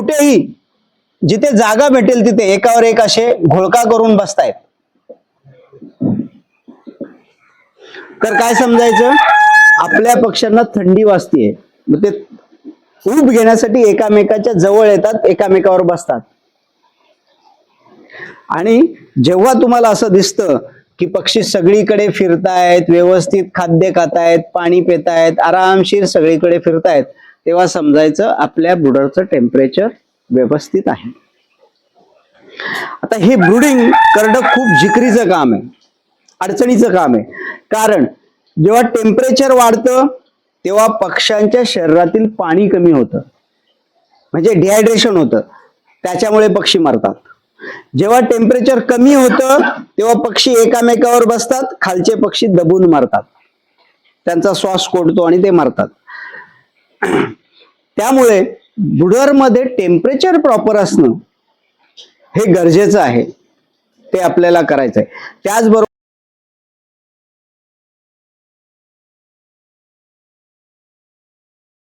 कुठेही जिथे जागा भेटेल तिथे एकावर एक असे घोळका करून बसतायत. तर काय समजायचं? आपल्या पक्षांना थंडी वाजतीये. मग ते ऊब घेण्यासाठी एकामेकाच्या जवळ येतात एकामेकावर बसतात. आणि जेव्हा तुम्हाला असं दिसतं की पक्षी सगळीकडे फिरतायत व्यवस्थित खाद्य खातायत पाणी पितायत आरामशीर सगळीकडे फिरतायत तेव्हा समजायचं आपल्या ब्रुडरचं टेम्परेचर व्यवस्थित आहे. आता हे ब्रुडिंग करणं खूप जिकरीचं काम आहे. अडचणीचं काम आहे. कारण जेव्हा टेम्परेचर वाढतं तेव्हा पक्ष्यांच्या शरीरातील पाणी कमी होतं. म्हणजे डिहायड्रेशन होतं. त्याच्यामुळे पक्षी मरतात. जेव्हा टेम्परेचर कमी होतं तेव्हा पक्षी एकामेकावर बसतात खालचे पक्षी दबून मारतात. त्यांचा श्वास कोडतो आणि ते मरतात. त्यामुळे बुडरमध्ये टेम्परेचर प्रॉपर असणं हे गरजेचं आहे. ते आपल्याला करायचं आहे त्याचबरोबर